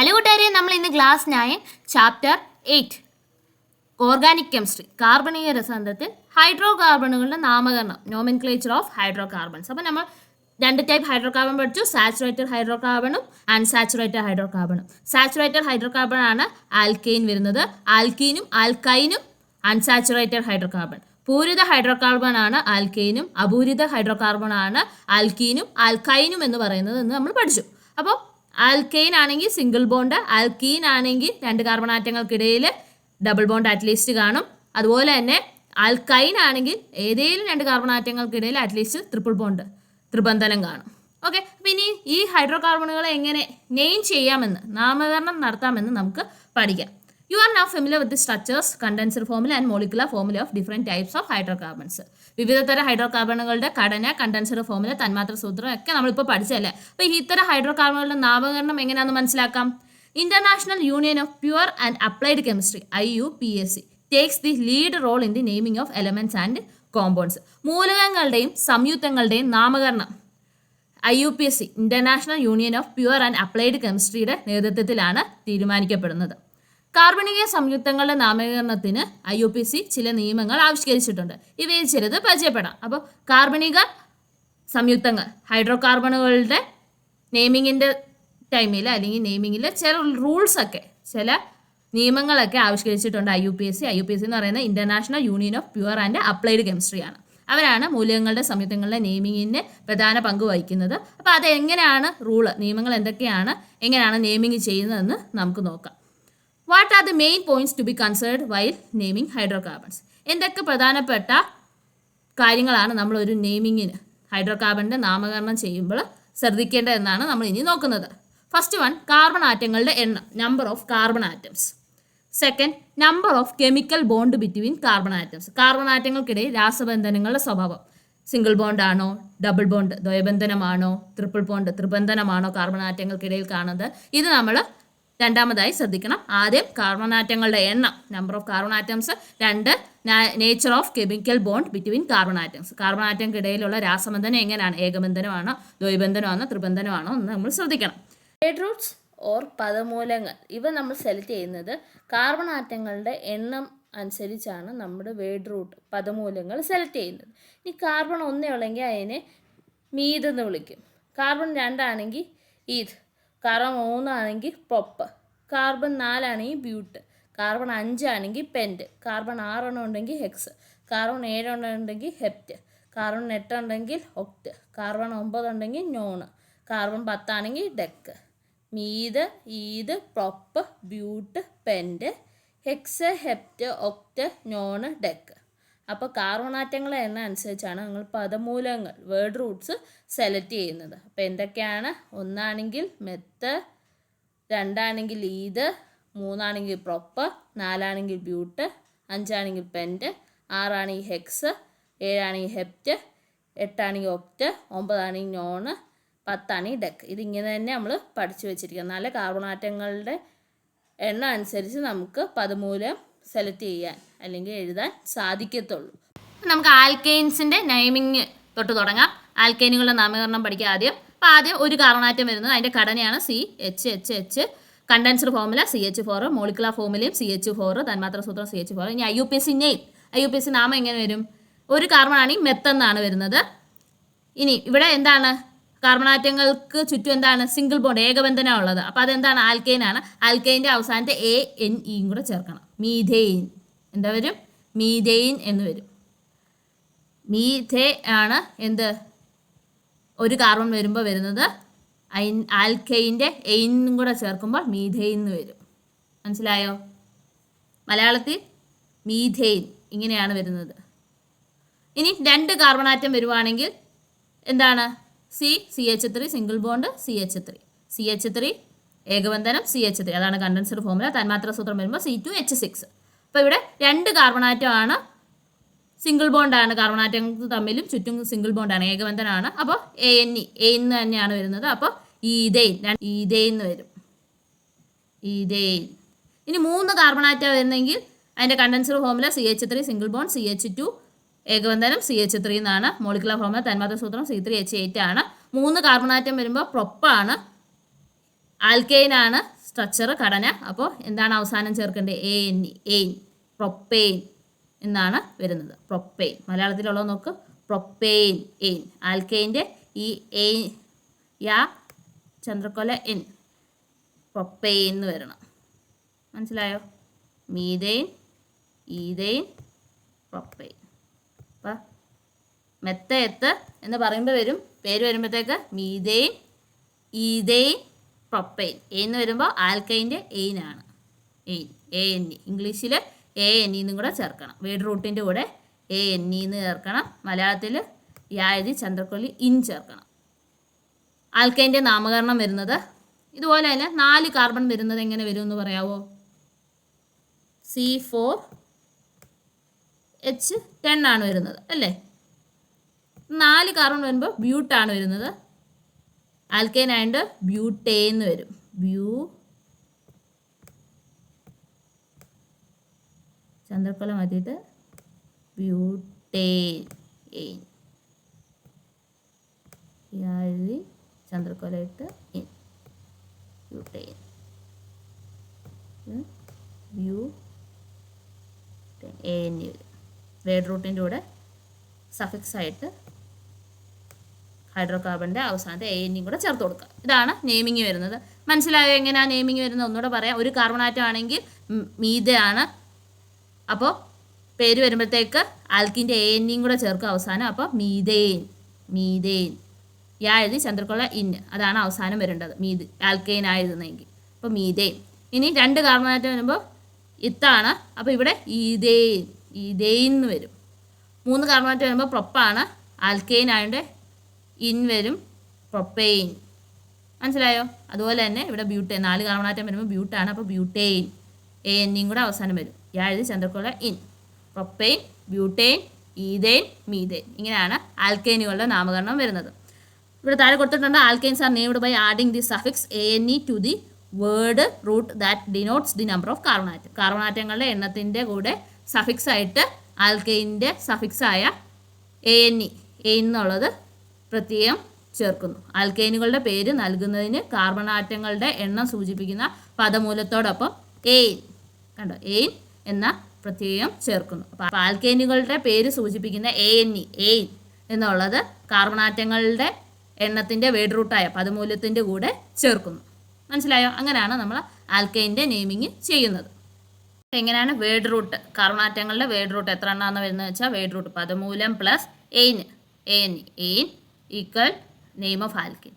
Hello കൂട്ടുകാരെ. നമ്മൾ ഇന്ന് class nine chapter eight organic chemistry കാർബണീയ രസതന്ത്രത്തിൽ ഹൈഡ്രോ കാർബണുകളുടെ നാമകരണം നോമൻക്ലേച്ചർ ഓഫ് ഹൈഡ്രോ കാർബൺസ് അപ്പോൾ നമ്മൾ രണ്ട് ടൈപ്പ് ഹൈഡ്രോ കാർബൺ പഠിച്ചു. സാച്ചുറേറ്റഡ് ഹൈഡ്രോ കാർബണും അൺസാച്ചുറേറ്റഡ് ഹൈഡ്രോ കാർബണും സാച്ചുറേറ്റഡ് ഹൈഡ്രോ കാർബൺ ആണ് ആൽക്കെയിൻ വരുന്നത്. ആൽക്കീനും ആൽക്കൈനും അൺസാച്ചുറേറ്റഡ് ഹൈഡ്രോ കാർബൺ പൂരിത ഹൈഡ്രോ കാർബൺ ആണ് ആൽക്കെയിനും അപൂരിത ഹൈഡ്രോ കാർബൺ ആണ് ആൽക്കീനും ആൽക്കൈനും എന്ന് പറയുന്നത് എന്ന് നമ്മൾ പഠിച്ചു. അപ്പോൾ ആൽക്കെയിൻ ആണെങ്കിൽ സിംഗിൾ ബോണ്ട് ആൽക്കീൻ ആണെങ്കിൽ രണ്ട് കാർബൺ ആറ്റങ്ങൾക്കിടയിൽ ഡബിൾ ബോണ്ട് അറ്റ്ലീസ്റ്റ് കാണും. അതുപോലെ തന്നെ ആൽക്കൈൻ ആണെങ്കിൽ ഏതെങ്കിലും രണ്ട് കാർബൺ ആറ്റങ്ങൾക്കിടയിൽ അറ്റ്ലീസ്റ്റ് ട്രിപ്പിൾ ബോണ്ട് ത്രിബന്ധനം കാണും. ഓക്കെ അപ്പം ഇനി ഈ ഹൈഡ്രോ കാർബണുകളെ എങ്ങനെ നെയിം ചെയ്യാമെന്ന് നാമകരണം നടത്താമെന്ന് നമുക്ക് പഠിക്കാം. You are now familiar with structures condensed formula and molecular formula of different types of hydrocarbons വിവിധ തരം ഹൈഡ്രോ കാർബണുകളുടെ ഘടന കണ്ടൻസർ ഫോമിലെ തന്മാത്ര സൂത്രം ഒക്കെ നമ്മളിപ്പോൾ പഠിച്ചല്ലേ അപ്പോൾ ഈ ഇത്തരം ഹൈഡ്രോ കാർബണുകളുടെ നാമകരണം എങ്ങനെയാണെന്ന് മനസ്സിലാക്കാം? International union of pure and applied chemistry I U P S C takes the lead role in the naming of elements and compounds മൂലകങ്ങളുടെയും സംയുക്തങ്ങളുടെയും നാമകരണം. I U P S C international union of pure and applied കെമിസ്ട്രിയുടെ നേതൃത്വത്തിലാണ് തീരുമാനിക്കപ്പെടുന്നത്. കാർബണിക സംയുക്തങ്ങളുടെ നാമകരണത്തിന് I U P C ചില നിയമങ്ങൾ ആവിഷ്കരിച്ചിട്ടുണ്ട്. ഇവയിൽ ചിലത് പരിചയപ്പെടാം. അപ്പോൾ കാർബണിക സംയുക്തങ്ങൾ ഹൈഡ്രോ കാർബണുകളുടെ നെയിമിങ്ങിന്റെ ടൈമിൽ അല്ലെങ്കിൽ നെയിമിങ്ങിൽ ചില റൂൾസ് ഒക്കെ ചില നിയമങ്ങളൊക്കെ ആവിഷ്കരിച്ചിട്ടുണ്ട് I U P S C. I U P S C എന്ന് പറയുന്നത് international union of pure and applied കെമിസ്ട്രിയാണ് അവരാണ് മൂല്യങ്ങളുടെ സംയുക്തങ്ങളുടെ നെയിമിങ്ങിന് പ്രധാന പങ്ക് വഹിക്കുന്നത്. അപ്പോൾ അത് എങ്ങനെയാണ് റൂൾ നിയമങ്ങൾ എന്തൊക്കെയാണ് എങ്ങനെയാണ് നെയിമിങ് ചെയ്യുന്നതെന്ന് നമുക്ക് നോക്കാം. What are the main points to be concerned while hydrocarbons എന്തൊക്കെ പ്രധാനപ്പെട്ട കാര്യങ്ങളാണ് നമ്മൾ ഒരു നെയിമിങ്ങിന് ഹൈഡ്രോ കാർബണിന്റെ നാമകരണം ചെയ്യുമ്പോൾ ശ്രദ്ധിക്കേണ്ടത് എന്നാണ് നമ്മൾ ഇനി നോക്കുന്നത്. ഫസ്റ്റ് വൺ കാർബൺ ആറ്റങ്ങളുടെ എണ്ണം number of carbon atoms second number of chemical bond between carbon atoms carbon ആറ്റങ്ങൾക്കിടയിൽ രാസബന്ധനങ്ങളുടെ സ്വഭാവം. സിംഗിൾ ബോണ്ട് ആണോ ഡബിൾ ബോണ്ട് ദ്വയബന്ധനമാണോ ട്രിപ്പിൾ ബോണ്ട് ത്രിബന്ധനമാണോ കാർബൺ ആറ്റങ്ങൾക്കിടയിൽ കാണുന്നത്? ഇത് നമ്മൾ രണ്ടാമതായി ശ്രദ്ധിക്കണം. ആദ്യം കാർബൺ ആറ്റങ്ങളുടെ എണ്ണം നമ്പർ ഓഫ് കാർബൺ ആറ്റംസ് രണ്ട് nature of chemical bond between carbon atoms carbon ആറ്റങ്ങൾക്കിടയിലുള്ള രാസബന്ധനം എങ്ങനെയാണ്? ഏകബന്ധനമാണോ? ദ്വൈബന്ധനമാണോ? ത്രിബന്ധനമാണോ? എന്ന് നമ്മൾ ശ്രദ്ധിക്കണം. റെഡ് റൂട്ട്സ് ഓർ പദമൂലങ്ങൾ ഇവ നമ്മൾ സെലക്ട് ചെയ്യുന്നത് കാർബൺ ആറ്റങ്ങളുടെ എണ്ണം അനുസരിച്ചാണ് നമ്മുടെ വേഡ് റൂട്ട് പദമൂലങ്ങൾ സെലക്ട് ചെയ്യുന്നത്. ഇനി കാർബൺ ഒന്നേ ഉള്ളെങ്കിൽ അതിനെ മീതെന്ന് വിളിക്കും. കാർബൺ രണ്ടാണെങ്കിൽ ഈത് കാർബൺ മൂന്നാണെങ്കിൽ പ്രൊപ്പ് കാർബൺ നാലാണെങ്കിൽ ബ്യൂട്ട് കാർബൺ അഞ്ചാണെങ്കിൽ പെന്റ് കാർബൺ ആറെണ്ണം ഉണ്ടെങ്കിൽ ഹെക്സ് കാർബൺ ഏഴെണ്ണം ഉണ്ടെങ്കിൽ ഹെപ്റ്റ് കാർബൺ എട്ടുണ്ടെങ്കിൽ ഒക്ട് കാർബൺ ഒമ്പതുണ്ടെങ്കിൽ non carbon പത്താണെങ്കിൽ dec meth eth prop but pent hex hept oct non dec അപ്പോൾ കാർബണാറ്റങ്ങൾ എന്ന അനുസരിച്ചാണ് നിങ്ങൾ പദമൂലങ്ങൾ വേർഡ് റൂട്ട്സ് സെലക്ട് ചെയ്യുന്നത്. അപ്പോൾ എന്തൊക്കെയാണ്? ഒന്നാണെങ്കിൽ മെത്ത് രണ്ടാണെങ്കിൽ ഈത് മൂന്നാണെങ്കിൽ പ്രൊപ്പ് നാലാണെങ്കിൽ ബ്യൂട്ട് അഞ്ചാണെങ്കിൽ പെന്റ് ആറാണെങ്കിൽ ഹെക്സ് ഏഴാണെങ്കിൽ ഹെപ്റ്റ് എട്ടാണെങ്കിൽ ഒക്റ്റ് ഒമ്പതാണെങ്കിൽ നോണ് പത്താണെങ്കിൽ ഡെക്ക്. ഇതിങ്ങനെ തന്നെ നമ്മൾ പഠിച്ചു വെച്ചിരിക്കുക നല്ല കാർബണാറ്റങ്ങളുടെ എണ്ണം അനുസരിച്ച് നമുക്ക് പതിമൂലം സെലക്ട് ചെയ്യാൻ അല്ലെങ്കിൽ എഴുതാൻ സാധിക്കത്തുള്ളൂ. നമുക്ക് ആൽക്കെയിൻസിന്റെ നൈമിങ് തൊട്ട് തുടങ്ങാം. ആൽക്കെയിനുകളുടെ നാമകരണം പഠിക്കാം ആദ്യം. അപ്പോൾ ആദ്യം ഒരു കാർബണാറ്റം വരുന്നത് അതിന്റെ ഘടനയാണ് C H H H condensed formula C H four molecular ഫോമുലയും C H four തന്മാത്ര സൂത്രം സി എച്ച് ഫോർ ഇനി I U P S name I U P S നാമം എങ്ങനെ വരും? ഒരു കാർബൺ ആണെങ്കിൽ മെത്തെന്നാണ് വരുന്നത്. ഇനി ഇവിടെ എന്താണ്? കാർബണാറ്റങ്ങൾക്ക് ചുറ്റും എന്താണ്? സിംഗിൾ ബോണ്ട് ഏകബന്ധനമുള്ളത് അപ്പോൾ അതെന്താണ്? ആൽക്കെയിൻ ആണ് ആൽക്കെയിന്റെ അവസാനത്തെ എ എൻ ഇയും കൂടെ ചേർക്കണം. മീഥെയിൻ എന്താ വരും? മീതെയിൻ എന്ന് വരും. മീഥേ ആണ് എന്ത്? ഒരു കാർബൺ വരുമ്പോൾ വരുന്നത്. ഐൻ ആൽക്കെയിന്റെ എയിനും കൂടെ ചേർക്കുമ്പോൾ മീഥെയിൻ എന്ന് വരും. മനസ്സിലായോ? മലയാളത്തിൽ മീഥെയിൻ ഇങ്ങനെയാണ് വരുന്നത്. ഇനി രണ്ട് കാർബൺ ആറ്റം വരുവാണെങ്കിൽ എന്താണ്? C C H three single bond C H three. C H three ഏകബന്ധനം C H three. അതാണ് കണ്ടൻസർ ഫോമുല തന്മാത്ര സൂത്രം വരുമ്പോൾ സി ടു എച്ച് സിക്സ്. അപ്പോൾ ഇവിടെ രണ്ട് കാർബണാറ്റമാണ് സിംഗിൾ ബോണ്ടാണ് കാർബണാറ്റങ്ങൾ തമ്മിലും ചുറ്റും സിംഗിൾ ബോണ്ടാണ് ഏകബന്ധനാണ്. അപ്പോൾ എ എൻ ഇ എ എന്ന് തന്നെയാണ് വരുന്നത്. അപ്പോൾ ഈതെയിൻ ഈതെയിൻ എന്ന് വരും. ഈതെയിൻ ഇനി മൂന്ന് കാർബണാറ്റ വരുന്നെങ്കിൽ അതിന്റെ condensed formula C H three single bond C H two ഏകബന്ധനം C H three എന്നാണ്. മോളിക്കുലർ ഫോമുല തന്മാത്ര സൂത്രം സി ത്രീ എച്ച് എയ്റ്റ് ആണ്. മൂന്ന് കാർബണാറ്റം വരുമ്പോൾ പ്രൊപ്പാണ് ആൽക്കെയിൻ ആണ്. സ്ട്രക്ചർ ഘടന. അപ്പോൾ എന്താണ് അവസാനം ചേർക്കേണ്ടത്? എ എൻ എയിൻ പ്രൊപ്പെയിൻ എന്നാണ് വരുന്നത്. പ്രൊപ്പെയിൻ മലയാളത്തിലുള്ളത് നോക്ക്. പ്രൊപ്പെയിൻ എയിൻ ആൽക്കെയിന്റെ ഈ എ യാ ചന്ദ്രക്കൊല എൻ പ്രൊപ്പെയിൻ എന്ന് വരണം. മനസ്സിലായോ? മീതെയിൻ ഈതെയിൻ പ്രൊപ്പെയിൻ അപ്പം മെത്ത എത്ത് എന്ന് പറയുമ്പോൾ വരും. പേര് വരുമ്പോഴത്തേക്ക് മീതെയിൻ ഈതെയിൻ പ്രൊപ്പെയിൻ എന്ന് വരുമ്പോൾ ആൽക്കൈന്റെ എയിനാണ് എയിൻ എ എൻ ഇ ഇംഗ്ലീഷിൽ എ എൻ ഇന്നും കൂടെ ചേർക്കണം. വേഡ് റൂട്ടിന്റെ കൂടെ എ എൻ ഇ എന്ന് ചേർക്കണം. മലയാളത്തിൽ യായതി ചന്ദ്രക്കൊല്ലി ഇൻ ചേർക്കണം. ആൽക്കൈന്റെ നാമകരണം വരുന്നത് ഇതുപോലെ തന്നെ നാല് കാർബൺ വരുന്നത് എങ്ങനെ വരും എന്ന് പറയാവോ? സി ഫോർ എച്ച് ടെൻ ആണ് വരുന്നത് അല്ലേ? നാല് കാർബൺ വരുമ്പോൾ ബ്യൂട്ടാണ് വരുന്നത്. ആൽക്കൈൻ ആൻഡ് ബ്യൂട്ടേ എന്ന് വരും. ബ്യൂ ചന്ദ്രക്കൊല മാറ്റിയിട്ട് ബ്യൂട്ടേ എഴുതി ചന്ദ്രക്കൊല ഇട്ട് ഇൻ ബ്യൂട്ടേൻ. ബ്യൂ എ എൻ വേഡ് റൂട്ടിന്റെ കൂടെ സഫിക്സ് ആയിട്ട് ഹൈഡ്രോ കാർബണിന്റെ അവസാനത്തെ എ എന്നും കൂടെ ചേർത്ത് കൊടുക്കുക. ഇതാണ് നെയിമിങ് വരുന്നത്. മനസ്സിലായോ എങ്ങനെയാണ് നെയിമിങ് വരുന്നത്? ഒന്നുകൂടെ പറയാം. ഒരു കാർബൺ ആറ്റം ആണെങ്കിൽ മീതയാണ്. അപ്പോൾ പേര് വരുമ്പോഴത്തേക്ക് ആൽക്കിന്റെ എ എന്നും കൂടെ ചേർക്കുക അവസാനം. അപ്പോൾ മീതേൻ മീതേൻ യാ എഴുതി ചന്ദ്രക്കൊള്ള ഇൻ അതാണ് അവസാനം വരേണ്ടത്. മീത് ആൽക്കൈൻ ആയിരുന്നെങ്കിൽ അപ്പോൾ മീതേൻ ഇനി രണ്ട് കാർബൺ ആറ്റം വരുമ്പോൾ ഇത്താണ്. അപ്പോൾ ഇവിടെ ഈതേൻ ഈതേൻ എന്ന് വരും. മൂന്ന് കാർബൺ ആറ്റം വരുമ്പോൾ പ്രൊപ്പാണ് ആൽക്കൈൻ ആയതുകൊണ്ട് ഇൻ വരും പ്രൊപ്പെയിൻ മനസ്സിലായോ? അതുപോലെ തന്നെ ഇവിടെ ബ്യൂട്ടേൻ നാല് കാർബണാറ്റം വരുമ്പോൾ ബ്യൂട്ടാണ്. അപ്പോൾ ബ്യൂട്ടെയിൻ എ എന്നിയും കൂടെ അവസാനം വരും. യാ എഴുതി ചന്ദ്രക്കുള്ള ഇൻ. പ്രൊപ്പെയിൻ ബ്യൂട്ടെയിൻ ഈതെയിൻ മീതെയിൻ ഇങ്ങനെയാണ് ആൽക്കൈനുകളുടെ നാമകരണം വരുന്നത്. ഇവിടെ താഴെ കൊടുത്തിട്ടുണ്ട് alkynes are named by adding the suffix A N E to the word root that denotes the number of carbon atom. കാർബണാറ്റങ്ങളുടെ എണ്ണത്തിന്റെ കൂടെ സഫിക്സ് ആയിട്ട് ആൽക്കൈന്റെ സഫിക്സ് ആയ എ എൻ ഇ എ എന്നുള്ളത് പ്രത്യേകം ചേർക്കുന്നു. ആൽക്കൈനുകളുടെ പേര് നൽകുന്നതിന് കാർബൺ ആറ്റങ്ങളുടെ എണ്ണം സൂചിപ്പിക്കുന്ന പദമൂലത്തോടൊപ്പം എയിൻ. കണ്ടോ? എയിൻ എന്ന പ്രത്യയം ചേർക്കുന്നു. അപ്പോൾ ആൽക്കൈനുകളുടെ പേര് സൂചിപ്പിക്കുന്ന എ എൻ ഇ എയിൻ എന്നുള്ളത് കാർബൺ ആറ്റങ്ങളുടെ എണ്ണത്തിന്റെ വേഡ് റൂട്ടായ പദമൂല്യത്തിന്റെ കൂടെ ചേർക്കുന്നു. മനസ്സിലായോ? അങ്ങനെയാണ് നമ്മൾ ആൽക്കൈന്റെ നെയിമിങ് ചെയ്യുന്നത്. എങ്ങനെയാണ് വേഡ് റൂട്ട് കാർബൺ ആറ്റങ്ങളുടെ വേഡ് റൂട്ട് എത്ര എണ്ണമാണെന്ന് വരുന്നത് വെച്ചാൽ word root പദമൂലം plus ane. Ane ane equal name of alkyne.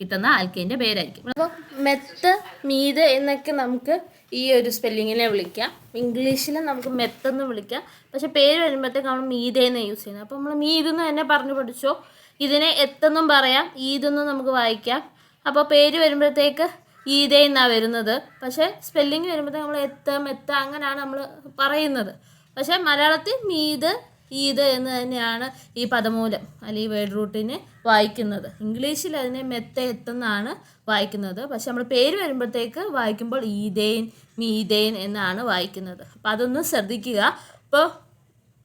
കിട്ടുന്ന ആൽക്കിന്റെ പേരായിരിക്കും. അപ്പോൾ മെത്ത് മീത് എന്നൊക്കെ നമുക്ക് ഈ ഒരു സ്പെല്ലിങ്ങിനെ വിളിക്കാം. ഇംഗ്ലീഷിൽ നമുക്ക് മെത്ത് എന്ന് വിളിക്കാം. പക്ഷെ പേര് വരുമ്പോഴത്തേക്ക് നമ്മൾ മീതേന്ന് യൂസ് ചെയ്യുന്നത്. അപ്പോൾ നമ്മൾ മീതെന്ന് തന്നെ പറഞ്ഞു പഠിച്ചോ? ഇതിനെ എത്തെന്നും പറയാം ഈതെന്നും നമുക്ക് വായിക്കാം. അപ്പോൾ പേര് വരുമ്പോഴത്തേക്ക് ഈതേ എന്നാണ് വരുന്നത്? പക്ഷേ സ്പെല്ലിങ് വരുമ്പോഴത്തേക്ക് നമ്മൾ എത്ത മെത്ത അങ്ങനെയാണ് നമ്മൾ പറയുന്നത്. പക്ഷേ മലയാളത്തിൽ മീത് ഈത് എന്ന് തന്നെയാണ് ഈ പദമൂലം അല്ലെങ്കിൽ വേർഡ് റൂട്ടിന് വായിക്കുന്നത്. ഇംഗ്ലീഷിൽ അതിനെ മെത്ത എത്തെന്നാണ് വായിക്കുന്നത്. പക്ഷെ നമ്മൾ പേര് വരുമ്പോഴത്തേക്ക് വായിക്കുമ്പോൾ ഈതേൻ മീതേൻ എന്നാണ് വായിക്കുന്നത്. അപ്പോൾ അതൊന്ന് ശ്രദ്ധിക്കുക. അപ്പോൾ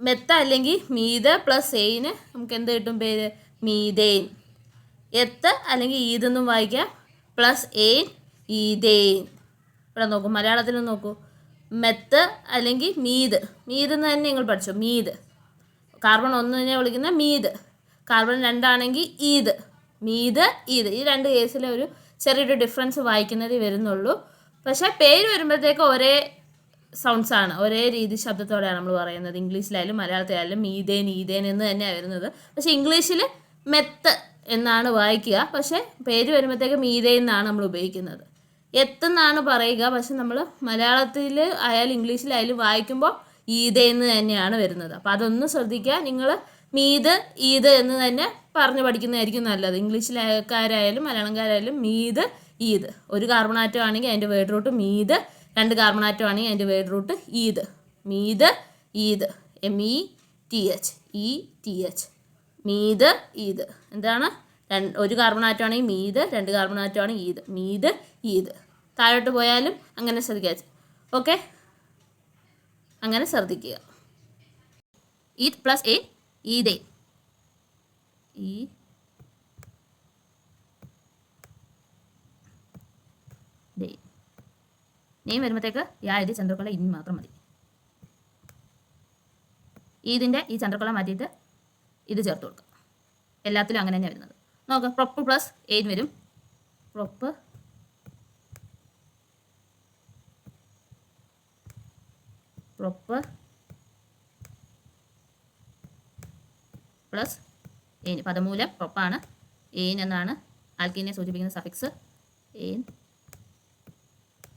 മെത്ത അല്ലെങ്കിൽ മീത് പ്ലസ് എയിന് നമുക്ക് എന്ത് കിട്ടും പേര്? മീതേൻ. എത്ത് അല്ലെങ്കിൽ ഈതെന്നും വായിക്കാം. Plus ane ethane. ഇവിടെ നോക്കൂ മലയാളത്തിൽ നോക്കൂ. മെത്ത് അല്ലെങ്കിൽ മീത്. മീത് എന്ന് തന്നെ നിങ്ങൾ പഠിച്ചോ? മീത്. കാർബൺ ഒന്നിനെ വിളിക്കുന്ന മീത്. കാർബൺ രണ്ടാണെങ്കിൽ ഈദ് മീത് ഈദ് ഈ രണ്ട് കേസിലെ ഒരു ചെറിയൊരു ഡിഫറൻസ് വായിക്കുന്നത് വരുന്നുള്ളൂ. പക്ഷേ പേര് വരുമ്പോഴത്തേക്ക് ഒരേ സൗണ്ട്സ് ആണ്. ഒരേ രീതി ശബ്ദത്തോടെയാണ് നമ്മൾ പറയുന്നത്. ഇംഗ്ലീഷിലായാലും മലയാളത്തിലായാലും മീതേൻ ഈതേൻ എന്ന് തന്നെയാണ് വരുന്നത്. പക്ഷേ ഇംഗ്ലീഷിൽ മെത്ത് എന്നാണ് വായിക്കുക. പക്ഷേ പേര് വരുമ്പോഴത്തേക്ക് മീതേ എന്നാണ് നമ്മൾ ഉപയോഗിക്കുന്നത്. എത്തെന്നാണ് പറയുക. പക്ഷെ നമ്മൾ മലയാളത്തിൽ ആയാലും ഇംഗ്ലീഷിലായാലും വായിക്കുമ്പോൾ ഈദ് എന്ന് തന്നെയാണ് വരുന്നത്. അപ്പം അതൊന്ന് ശ്രദ്ധിക്കുക. നിങ്ങൾ മീത് ഈദ് എന്ന് തന്നെ പറഞ്ഞു പഠിക്കുന്നതായിരിക്കും നല്ലത്. ഇംഗ്ലീഷിലായാലും മലയാളംകാരായാലും മീത് ഈദ് ഒരു കാർബണാറ്റം ആണെങ്കിൽ അതിന്റെ വേർഡ് റൂട്ട് മീത് രണ്ട് കാർബണാറ്റം ആണെങ്കിൽ അതിന്റെ word root eth meth eth M E T H E T H meth eth എന്താണ്? ഒരു കാർബണാറ്റം ആണെങ്കിൽ മീത് രണ്ട് കാർബണാറ്റം ആണെങ്കിൽ ഈദ് മീത് ഈദ് താഴോട്ട് പോയാലും അങ്ങനെ ശ്രദ്ധിക്കുക. ഓക്കെ? അങ്ങനെ ശ്രദ്ധിക്കുക. ഈദ് പ്ലസ് എ ഈദേ ഈ നെയിം വരുമ്പോഴത്തേക്ക് യാ എഴുതി ചന്ദ്രക്കുള ഇൻ മാത്രം മതി. ഈദിന്റെ ഈ ചന്ദ്രക്കുള മാറ്റിയിട്ട് ഇത് ചേർത്ത് കൊടുക്കുക. എല്ലാത്തിലും അങ്ങനെ തന്നെ വരുന്നത്. നോക്കുക പ്രൊപ്പ് പ്ലസ് എയിൻ വരും. പ്രൊപ്പ് പ്രൊപ്പ് പ്ലസ് എയിൻ പദമൂലം പ്രൊപ്പാണ് എയിൻ എന്നാണ് ആൽക്കീനെ സൂചിപ്പിക്കുന്ന സഫിക്സ് എയിൻ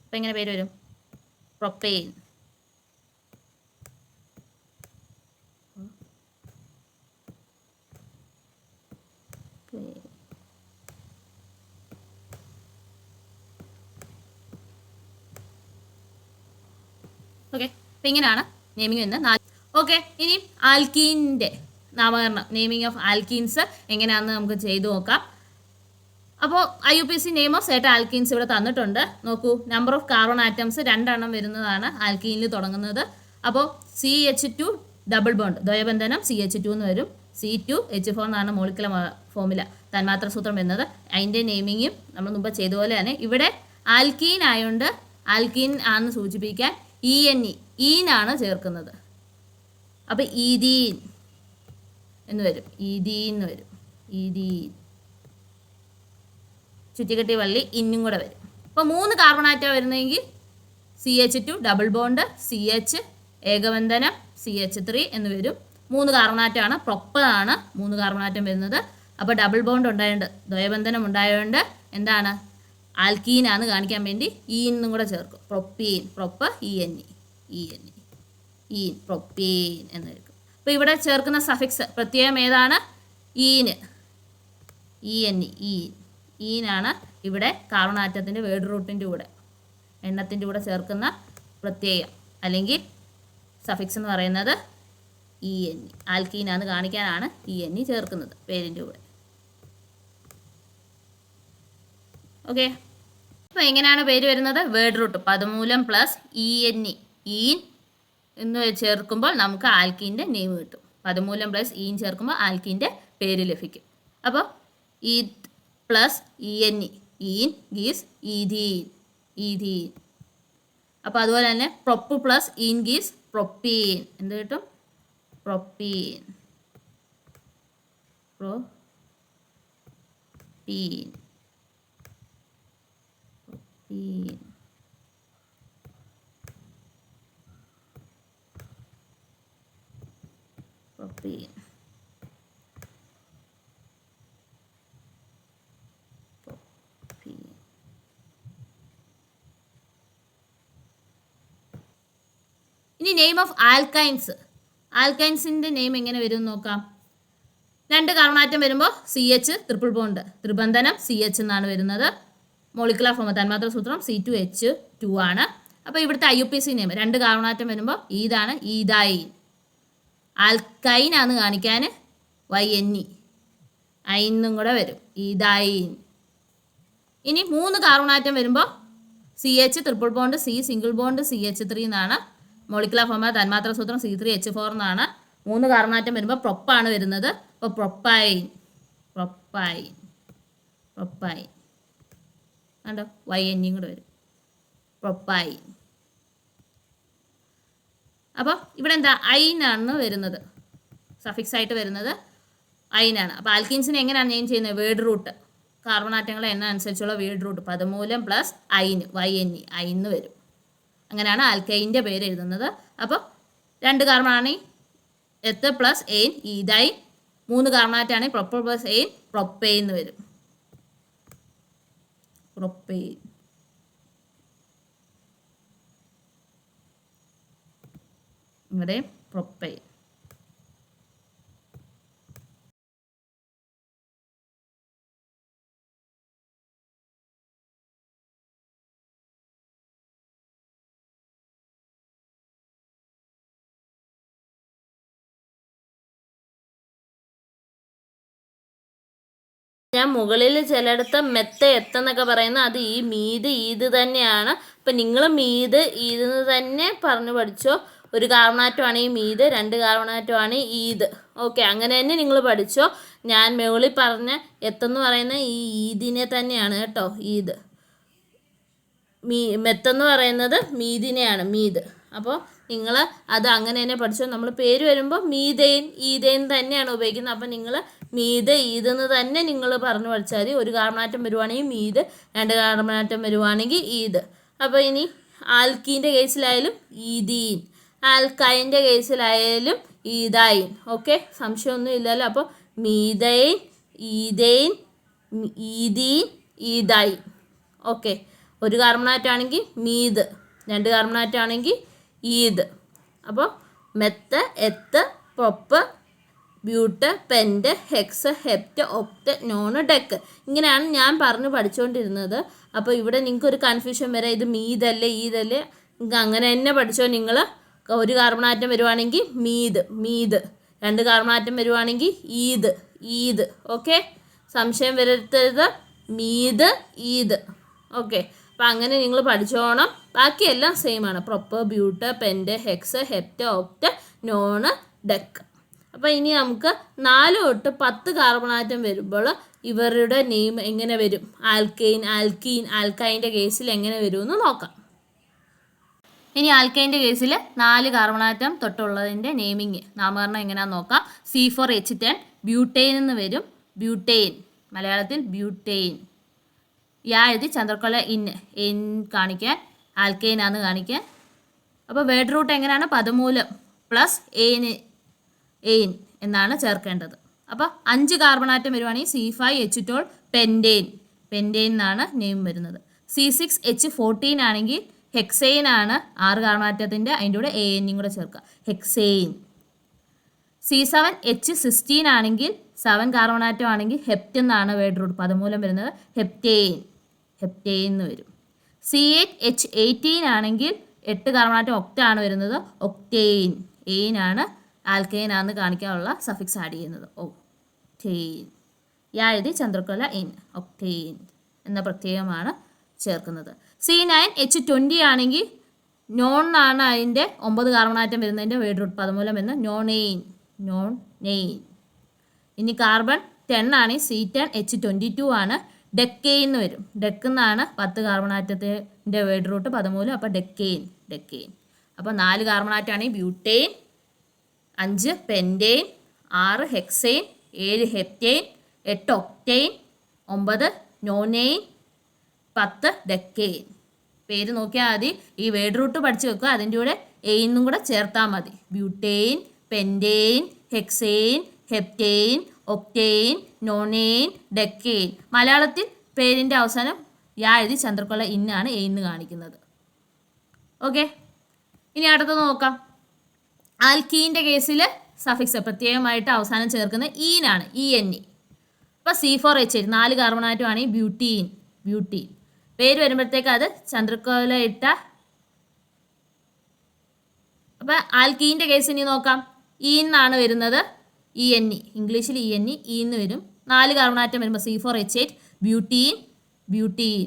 അപ്പം എങ്ങനെ പേര് വരും? പ്രൊപ്പെയിൻ ഓക്കെ ഇങ്ങനെയാണ് നെയിമിംഗ് എന്ന് ഓക്കെ ഇനി ആൽക്കീന്റെ നാമകരണം നെയിമിംഗ് ഓഫ് ആൽക്കീൻസ് എങ്ങനെയാണെന്ന് നമുക്ക് ചെയ്തു നോക്കാം. അപ്പോൾ I U P C name of സേട്ട alkenes ഇവിടെ തന്നിട്ടുണ്ട്. നോക്കൂ നമ്പർ ഓഫ് കാർബൺ ആറ്റംസ് രണ്ടെണ്ണം വരുന്നതാണ് ആൽക്കീനിൽ തുടങ്ങുന്നത്. അപ്പോൾ C H two double bond ദ്വയബന്ധനം C H two എന്ന് വരും. സി ടു എച്ച് ഫോർ എന്നാണ് മോളിക്കുലർ ഫോമില തന്മാത്ര സൂത്രം വരുന്നത്. അതിന്റെ നെയിമിങ്ങും നമ്മൾ മുമ്പ് ചെയ്ത പോലെ തന്നെ. ഇവിടെ ആൽക്കീൻ ആയതുകൊണ്ട് ആൽക്കീൻ ആണെന്ന് സൂചിപ്പിക്കാൻ ഇ എൻ ഇ ഈനാണ് ചേർക്കുന്നത്. അപ്പോൾ ഈദീൻ എന്ന് വരും. ഈദീൻ എന്ന് വരും. ഈദീൻ. ചുറ്റിക്കെട്ടി വള്ളി ഇന്നും കൂടെ വരും. അപ്പോൾ മൂന്ന് കാർബണാറ്റ വരുന്നതെങ്കിൽ C H two double bond C H ഏകബന്ധനം C H three എന്ന് വരും. മൂന്ന് കാർബണാറ്റമാണ് പ്രൊപ്പറാണ് മൂന്ന് കാർബണാറ്റം വരുന്നത്. അപ്പോൾ ഡബിൾ ബോണ്ട് ഉണ്ടായതുകൊണ്ട് ദ്വയബന്ധനം ഉണ്ടായതുകൊണ്ട് എന്താണ്? ആൽക്കീനാന്ന് കാണിക്കാൻ വേണ്ടി ഈ എന്നും കൂടെ ചേർക്കും. Propene പ്രൊപ്പ E N E E N E propene എന്ന് വരും അപ്പോൾ ഇവിടെ ചേർക്കുന്ന സഫിക്സ് പ്രത്യേകം ഏതാണ്? ഈന് ഇ എൻ ഇ ഈനാണ് ഇവിടെ കാർബണാറ്റത്തിന്റെ വേർഡ് റൂട്ടിന്റെ കൂടെ എണ്ണത്തിന്റെ കൂടെ ചേർക്കുന്ന പ്രത്യയം അല്ലെങ്കിൽ സഫിക്സ് എന്ന് പറയുന്നത് ഇ എൻ ഇ ആൽക്കീനാന്ന് കാണിക്കാനാണ് ഇ എൻ ഇ ചേർക്കുന്നത് പേരിന്റെ കൂടെ. ഓക്കെ അപ്പോൾ എങ്ങനെയാണ് പേര് വരുന്നത്? Word root. പതിമൂലം plus E N E ene എന്ന് ചേർക്കുമ്പോൾ നമുക്ക് ആൽക്കീന്റെ നെയിം കിട്ടും. പദമൂലം പ്ലസ് ഈൻ ചേർക്കുമ്പോൾ ആൽക്കീന്റെ പേര് ലഭിക്കും. അപ്പോൾ ഈ plus E N ene gives ethene. Ethene. അപ്പോൾ അതുപോലെ തന്നെ prop plus ene gives propene. എന്ത് കിട്ടും? Propene. Propene. Pene propene. Propene ചെയ്യും ഇനി നെയിം ഓഫ് ആൽക്കൈൻസ് ആൽക്കൈൻസിന്റെ നെയിം എങ്ങനെ വരും നോക്കാം. രണ്ട് കാർബണാറ്റം വരുമ്പോൾ സി എച്ച് ട്രിപ്പിൾ ബോണ്ട് ത്രിബന്ധനം സി എച്ച് എന്നാണ് വരുന്നത്. മോളിക്കുലാർ ഫോമ തന്മാത്ര സൂത്രം സി ടു എച്ച് ടു ആണ്. അപ്പോൾ ഇവിടുത്തെ I U P C name രണ്ട് കാർബണാറ്റം വരുമ്പോൾ ഈദാണ് ഈതായി ആൽക്കൈൻ ആണ് കാണിക്കാൻ വൈ എൻ ഇ. ഐന്നും കൂടെ വരും. ഇതായി ഇനി മൂന്ന് കാർബണാറ്റം വരുമ്പോൾ C H triple bond C single bond C H three എന്നാണ്. മോളിക്കുലർ ഫോമ തന്മാത്ര സൂത്രം സി ത്രീ എച്ച് ഫോർ എന്നാണ്. മൂന്ന് കാർബണാറ്റം വരുമ്പോൾ പ്രൊപ്പാണ് വരുന്നത്. അപ്പോൾ പ്രൊപ്പൈൻ. പ്രൊപ്പൈൻ. പ്രൊപ്പൈൻ. കണ്ടോ? വൈ എന്നും കൂടെ വരും. പ്രൊപ്പൈൻ. അപ്പോൾ ഇവിടെ എന്താ ഐനാണ് വരുന്നത്. സഫിക്സ് ആയിട്ട് വരുന്നത് ഐനാണ്. അപ്പോൾ ആൽക്കിൻസിന് എങ്ങനെയാണ് നെയിം ചെയ്യുന്നത്? Word root. കാർബൺ ആറ്റങ്ങളെ എണ്ണ അനുസരിച്ചുള്ള word root. പദമൂലം plus yne. Y N E ഐന്ന് വരും. അങ്ങനെയാണ് ആൽക്കൈന്റെ പേര് എഴുതുന്നത്. അപ്പോൾ രണ്ട് കാർബണാണ് എത്ത് പ്ലസ് എയിൻ ഈതൈൻ മൂന്ന് കാർബണാറ്റാണ് പ്രൊപ്പോ പ്ലസ് എയിൻ പ്രൊപ്പെയിൻ എന്ന് വരും. പ്രൊപ്പെയിൻ ഇവിടെ പ്രൊപ്പൈൻ ഞാൻ മുകളിൽ ചിലയിടത്ത് മെത്ത എത്തെന്നൊക്കെ പറയുന്നത് അത് ഈ മീത് ഈത് തന്നെയാണ്. അപ്പം നിങ്ങൾ മീത് ഈത് തന്നെ പറഞ്ഞു പഠിച്ചോ. ഒരു കാർബണാറ്റമാണ് ഈ മീത് രണ്ട് കാർബണാറ്റമാണ് ഈത് ഓക്കെ അങ്ങനെ തന്നെ നിങ്ങൾ പഠിച്ചോ. ഞാൻ മുകളിൽ പറഞ്ഞ എത്തെന്ന് പറയുന്ന ഈ ഈദിനെ തന്നെയാണ് കേട്ടോ ഈദ്. മീ മെത്തെന്ന് പറയുന്നത് മീതിനെയാണ് മീത് അപ്പോൾ നിങ്ങൾ അത് അങ്ങനെ തന്നെ പഠിച്ചോ. നമ്മൾ പേര് വരുമ്പോൾ മീതയും ഈതയും തന്നെയാണ് ഉപയോഗിക്കുന്നത്. അപ്പം നിങ്ങൾ മീത് ഈതെന്ന് തന്നെ നിങ്ങൾ പറഞ്ഞു പഠിച്ചാൽ മതി. ഒരു കാർബണാറ്റം വരുവാണെങ്കിൽ മീത് രണ്ട് കാർബണാറ്റം വരുവാണെങ്കിൽ ഈദ്. അപ്പോൾ ഇനി ആൽക്കീന്റെ കേസിലായാലും ഈദീൻ. ആൽക്കൈന്റെ കേസിലായാലും ഈതായിൻ. ഓക്കെ? സംശയമൊന്നും ഇല്ലല്ലോ. അപ്പോൾ methane ethane ethene ethyne okay? ഒരു കാർബണാറ്റാണെങ്കിൽ മീത്. രണ്ട് കാർബണാറ്റാണെങ്കിൽ ഈദ് അപ്പോൾ meth eth prop but pent hex hept oct non dec. ഇങ്ങനെയാണ് ഞാൻ പറഞ്ഞ് പഠിച്ചുകൊണ്ടിരുന്നത് അപ്പോൾ ഇവിടെ നിങ്ങൾക്കൊരു കൺഫ്യൂഷൻ വരാം. ഇത് മീതല്ലേ ഈതല്ലേ? അങ്ങനെ തന്നെ പഠിച്ചോ നിങ്ങൾ? ഒരു കാർബൺ ആറ്റം വരുവാണെങ്കിൽ മീത് മീത്. രണ്ട് കാർബണാറ്റം വരുവാണെങ്കിൽ ഈദ് ഈദ് ഓക്കെ സംശയം വരുത്തരുത്. മീത് ഈദ് ഓക്കെ അപ്പം അങ്ങനെ നിങ്ങൾ പഠിച്ചോണം. ബാക്കിയെല്ലാം സെയിം ആണ്. Prop but pent hex hept oct non dec അപ്പം ഇനി നമുക്ക് നാല് തൊട്ട് പത്ത് കാർബണാറ്റം വരുമ്പോൾ ഇവരുടെ നെയിം എങ്ങനെ വരും? ആൽക്കെയിൻ ആൽക്കീൻ ആൽക്കൈന്റെ കേസിൽ എങ്ങനെ വരുമെന്ന് നോക്കാം. ഇനി ആൽക്കൈന്റെ കേസിൽ നാല് കാർബണാറ്റം തൊട്ടുള്ളതിന്റെ നെയിമിങ് നാമകരണം എങ്ങനെയാണെന്ന് നോക്കാം. C four H ten butane എന്ന് വരും. ബ്യൂട്ടെയിൻ മലയാളത്തിൽ ബ്യൂട്ടെയിൻ യാ എഴുതി ചന്ദ്രക്കൊല ഇൻ എൻ കാണിക്കാൻ ആൽക്കൈനാന്ന് കാണിക്കാൻ. അപ്പോൾ വേർഡ് റൂട്ട് എങ്ങനെയാണ്? പതിമൂലം പ്ലസ് എയിന് എയിൻ എന്നാണ് ചേർക്കേണ്ടത്. അപ്പോൾ അഞ്ച് കാർബണാറ്റം വരുവാണെങ്കിൽ C five H twelve pentane pentane എന്നാണ് നെയിം വരുന്നത്. സി സിക്സ് എച്ച് ഫോർട്ടീൻ ആണെങ്കിൽ ഹെക്സെയിൻ ആണ് ആറ് കാർബണാറ്റത്തിന്റെ അതിന്റെ കൂടെ എ എന്നും കൂടെ ചേർക്കുക. Hexane C seven H sixteen ആണെങ്കിൽ സെവൻ കാർബണാറ്റം ആണെങ്കിൽ ഹെപ്റ്റ് എന്നാണ് വേർഡ് റൂട്ട് പദമൂലം വരുന്നത് ഹെപ്റ്റെയിൻ ഹെപ്റ്റെയിൻ എന്ന് വരും. സി എയ്റ്റ് എച്ച് എയ്റ്റീൻ ആണെങ്കിൽ എട്ട് കാർബണാറ്റം ഒക്റ്റാണ് വരുന്നത്. ഒക്ടെയിൻ എയിൻ ആണ് ആൽക്കെയിൻ ആണെന്ന് കാണിക്കാനുള്ള സഫിക്സ് ആഡ് ചെയ്യുന്നത്. ഒക്ടെയിൻ യാ എഴുതി ചന്ദ്രക്കൊല ഇൻ ഒക്ടെയിൻ എന്ന പ്രത്യേകമാണ് ചേർക്കുന്നത്. സി നയൻ എച്ച് ട്വന്റി ആണെങ്കിൽ നോൺ ആണ് അതിന്റെ ഒമ്പത് കാർബണാറ്റം വരുന്നതിന്റെ വേഡ് റൂട്ട് പദമൂലം എന്ന് എയിൻ നോൺ നെയിൻ ഇനി കാർബൺ ടെൻ ആണ് C ten H twenty two ആണ്. ഡെക്കെയിൻ എന്ന് വരും. ഡെക്കെന്നാണ് പത്ത് കാർബണാറ്റത്തിന്റെ വേഡ് റൂട്ട് പദമൂലം അപ്പോൾ ഡെക്കെയിൻ ഡെക്കെയിൻ അപ്പോൾ നാല് കാർബണാറ്റാണ് ബ്യൂട്ടെയിൻ അഞ്ച് പെന്റെയിൻ ആറ് ഹെക്സെയിൻ ഏഴ് ഹെപ്റ്റെയിൻ എട്ട് ഒക്ടെയിൻ ഒമ്പത് നോനെയിൻ പത്ത് ഡെക്കെയിൻ പേര് നോക്കിയാൽ മതി. ഈ വേഡ് റൂട്ട് പഠിച്ചു വെക്കുക. അതിന്റെ കൂടെ എയിന്നും കൂടെ ചേർത്താൽ മതി. Butane pentane hexane heptane octane nonane decane മലയാളത്തിൽ പേരിന്റെ അവസാനം യാ എഴുതി ചന്ദ്രക്കൊള്ള ഇന്നാണ് എയിന്ന് കാണിക്കുന്നത്. ഓക്കെ ഇനി അടുത്തത് നോക്കാം. ആൽക്കീന്റെ കേസിൽ സഫിക്സ് പ്രത്യേകമായിട്ട് അവസാനം ചേർക്കുന്ന ഈനാണ് ഇ എൻ ഇ അപ്പോൾ സി ഫോർ എച്ച് നാല് കാർബണായിട്ടുമാണ് ഈ ബ്യൂട്ടീൻ ബ്യൂട്ടീൻ പേര് വരുമ്പോഴത്തേക്ക് അത് ചന്ദ്രക്കോല ഇട്ട. അപ്പൊ ആൽക്കീന്റെ കേസ് ഇനി നോക്കാം. ഇ എന്നാണ് വരുന്നത്. ഇ എൻ ഇ ഇംഗ്ലീഷിൽ ഇ എൻ ഇ ഇ എന്ന് വരും. നാല് കാർബണാറ്റം വരുമ്പോൾ C four H eight butene butene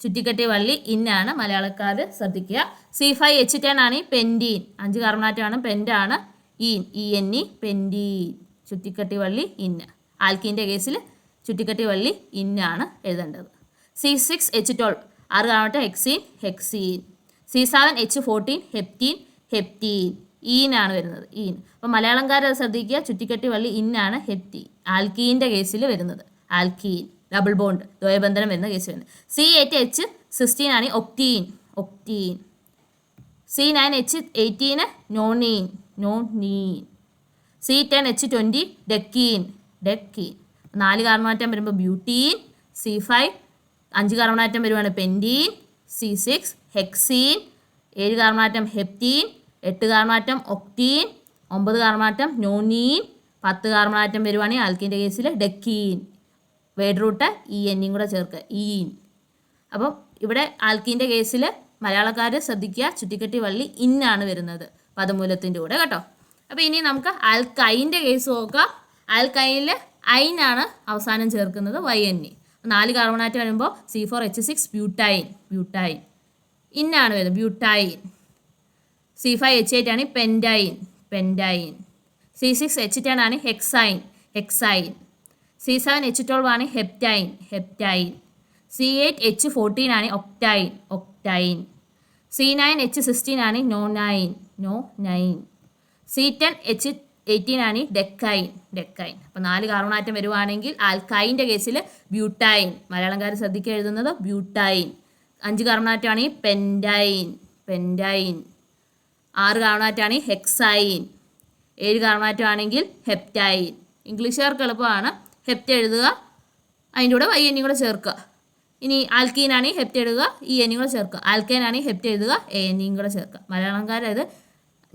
ചുറ്റിക്കെട്ടി വള്ളി ഇന്നാണ് മലയാളക്കാർ ശ്രദ്ധിക്കുക. സി ഫൈവ് എച്ച് ടെൻ ആണ് പെന്റീൻ അഞ്ച് കാർബണാറ്റമാണ് പെന്റാണ് ene E N E pentene ചുറ്റിക്കെട്ടി വള്ളി ഇന്ന് ആൽക്കീന്റെ കേസിൽ ചുറ്റിക്കെട്ടി വള്ളി ഇന്നാണ് എഴുതേണ്ടത്. സി സിക്സ് എച്ച് ട്വൽവ് ആറ് കാണട്ടെ hexene hexene C seven H fourteen heptene heptene ഈനാണ് വരുന്നത് ഈൻ അപ്പോൾ മലയാളംകാരെ ശ്രദ്ധിക്കുക. ചുറ്റിക്കെട്ടി വള്ളി ഇന്നാണ് ഹെപ്റ്റി ആൽക്കീന്റെ കേസിൽ വരുന്നത് ആൽക്കീൻ. ഡബിൾ ബോണ്ട് ദ്വയബന്ധനം വരുന്ന കേസ് വരുന്നത്. സി എയ്റ്റ് എച്ച് സിക്സ്റ്റീൻ ആണ് octene octene C nine H eighteen nonene nonene C ten H twenty decene decene നാല് കാരണമാറ്റം വരുമ്പോൾ ബ്യൂട്ടീൻ സി ഫൈവ് അഞ്ച് കാർബണാറ്റം വരുവാണ് പെന്റീൻ സി സിക്സ് ഹെക്സീൻ ഏഴ് കാർബണാറ്റം ഹെപ്റ്റീൻ എട്ട് carbon atom octene ഒമ്പത് carbon atom nonene പത്ത് carbon atom വരുവാണെങ്കിൽ ആൽക്കിന്റെ കേസിൽ ഡെക്കീൻ വേഡ് റൂട്ട് ഇ എന്നും കൂടെ ചേർക്കുക. ഈൻ അപ്പം ഇവിടെ ആൽക്കീന്റെ കേസിൽ മലയാളക്കാർ ശ്രദ്ധിക്കുക ചുറ്റിക്കെട്ടി വള്ളി ഇന്നാണ് വരുന്നത്. പദമൂലത്തിന്റെ കൂടെ കേട്ടോ. അപ്പോൾ ഇനി നമുക്ക് ആൽക്കൈന്റെ കേസ് നോക്കാം. ആൽക്കൈനിൽ ഐനാണ് അവസാനം ചേർക്കുന്നത് വൈ എൻ ഇ നാല് കാർബണാറ്റ് വരുമ്പോൾ C four H six butyne butyne ഇന്നാണ് വരുന്നത് butyne C five H eight ആണ് pentyne pentyne C six H ten ആണ് hexyne hexyne C seven H twelve ആണ് heptyne heptyne C eight H fourteen ആണ് octyne octyne C nine H sixteen ആണ് nonyne nonyne C ten H eighteen ആണ് decyne ഡെക്കൈൻ അപ്പോൾ നാല് carbon atom വരുവാണെങ്കിൽ ആൽക്കൈന്റെ കേസിൽ butyne മലയാളംകാർ ശ്രദ്ധിക്കുക എഴുതുന്നത് ബ്യൂട്ടൈൻ അഞ്ച് കാർബണാറ്റം ആണ് പെൻഡൈൻ പെൻഡൈൻ ആറ് കാർബണാറ്റാണ് ഹെക്സൈൻ ഏഴ് കാർബണാറ്റം ആണെങ്കിൽ ഹെപ്റ്റൈൻ ഇംഗ്ലീഷുകാർക്ക് എളുപ്പമാണ് ഹെപ്റ്റ് എഴുതുക. അതിന്റെ കൂടെ വൈ എന്നും കൂടെ ചേർക്കുക. ഇനി ആൽക്കീൻ ആണെങ്കിൽ ഹെപ്റ്റ് എഴുതുക. ഇ എന്നും കൂടെ ചേർക്കുക. ആൽക്കൈൻ ആണെങ്കിൽ ഹെപ്റ്റ് എഴുതുക. എ എന്നും കൂടെ ചേർക്കുക. മലയാളംകാരത്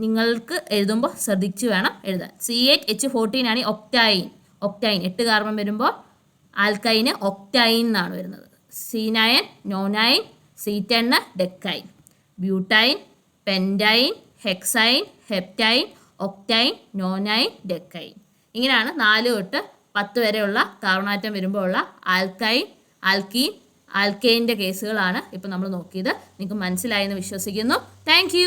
നിങ്ങൾക്ക് എഴുതുമ്പോൾ ശ്രദ്ധിച്ച് വേണം എഴുതാൻ. സി എയ്റ്റ് എച്ച് ഫോർട്ടീൻ ആണ് ഒക്ടൈൻ ഒക്ടൈൻ എട്ട് കാർബൺ വരുമ്പോൾ ആൽക്കൈന് ഒക്ടൈൻ എന്നാണ് വരുന്നത്. C nine nonyne C ten decyne butyne pentyne hexyne heptyne octyne nonyne decyne ഇങ്ങനെയാണ് നാല് തൊട്ട് പത്ത് വരെയുള്ള കാർബണാറ്റം വരുമ്പോൾ ഉള്ള ആൽക്കൈൻ ആൽക്കീൻ ആൽക്കൈന്റെ കേസുകളാണ് ഇപ്പോൾ നമ്മൾ നോക്കിയത്. നിങ്ങൾക്ക് മനസ്സിലായെന്ന് വിശ്വസിക്കുന്നു. താങ്ക്